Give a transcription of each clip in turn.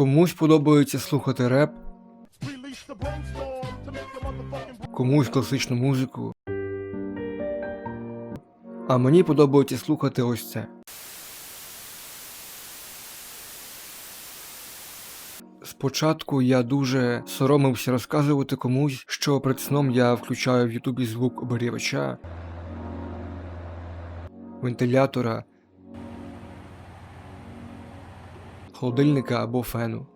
Комусь подобається слухати реп, комусь класичну музику. А мені подобається слухати ось це. Спочатку я дуже соромився розказувати комусь, що перед сном я включаю в Ютубі звук оберігача, вентилятора, холодильника або фену.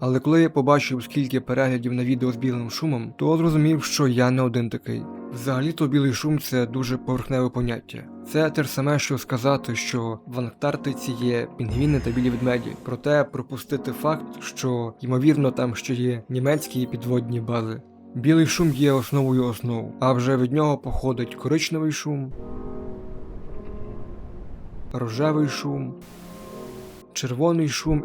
Але коли я побачив, скільки переглядів на відео з білим шумом, то зрозумів, що я не один такий. Взагалі-то білий шум це дуже поверхневе поняття. Це те ж саме, що сказати, що в Антарктиці є пінгвіни та білі ведмеді. Проте пропустити факт, що ймовірно там ще є німецькі підводні бази. Білий шум є основою основ, а вже від нього походить коричневий шум, рожевий шум, червоний шум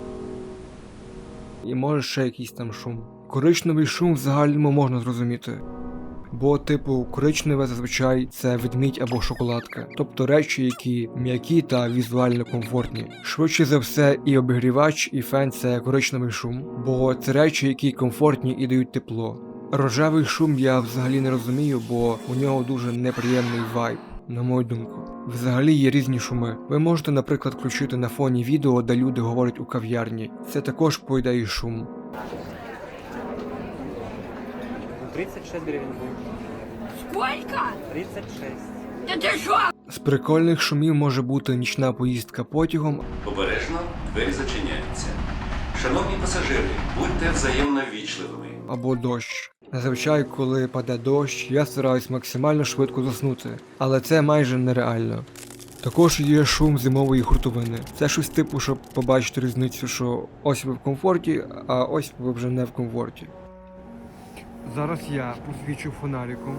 і може ще якийсь там шум. Коричневий шум в загальному можна зрозуміти. Бо, типу, коричневе зазвичай це ведмідь або шоколадка, тобто речі, які м'які та візуально комфортні. Швидше за все, і обігрівач, і фен це коричневий шум, бо це речі, які комфортні і дають тепло. Рожевий шум я взагалі не розумію, бо у нього дуже неприємний вайб. На мою думку, взагалі є різні шуми. Ви можете, наприклад, включити на фоні відео, де люди говорять у кав'ярні. Це також по ідеї шум. 36 гривен будет. Сколько? 36. Да ты что? З прикольних шумів може бути нічна поїздка потягом Обережно, двері зачиняються. Шановні пасажири, будьте взаємно ввічливими. або дощ. Зазвичай, коли паде дощ, я стараюсь максимально швидко заснути, але це майже нереально. Також є шум зимової хуртовини. Це щось типу, щоб побачити різницю, що ось ви в комфорті, а ось ви вже не в комфорті. Зараз я посвічу фонариком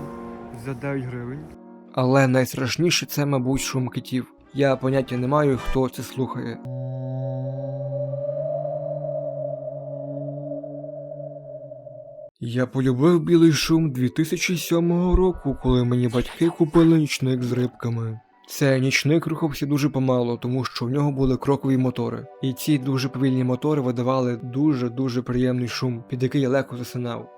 за 9 гривень. Але найстрашніше це, мабуть, шум китів. Я поняття не маю, хто це слухає. Я полюбив білий шум 2007 року, коли мені батьки купили нічник з рибками. Цей нічник рухався дуже помало, тому що в нього були крокові мотори. І ці дуже повільні мотори видавали дуже-дуже приємний шум, під який я легко засинав.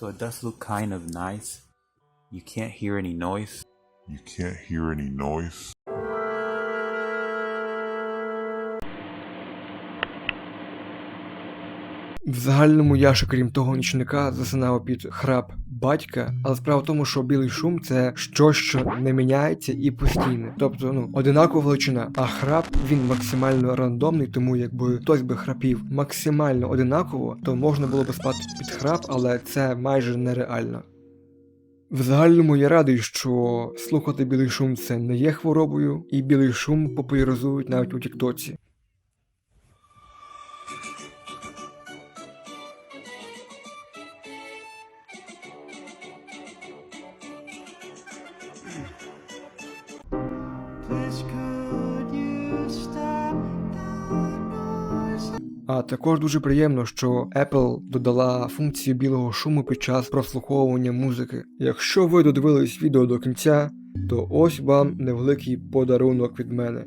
So it does look kind of nice. You can't hear any noise. You can't hear any noise. В загальному я ще крім того нічника засинав під храп батька, але справа в тому, що білий шум це щось, що не міняється і постійне. Тобто, ну, одинакова величина, а храп він максимально рандомний, тому якби хтось би храпів максимально одинаково, то можна було би спати під храп, але це майже нереально. В загальному я радий, що слухати білий шум це не є хворобою, і білий шум популяризують навіть у Тіктоці. А також дуже приємно, що Apple додала функцію білого шуму під час прослуховування музики. Якщо ви додивились відео до кінця, то ось вам невеликий подарунок від мене.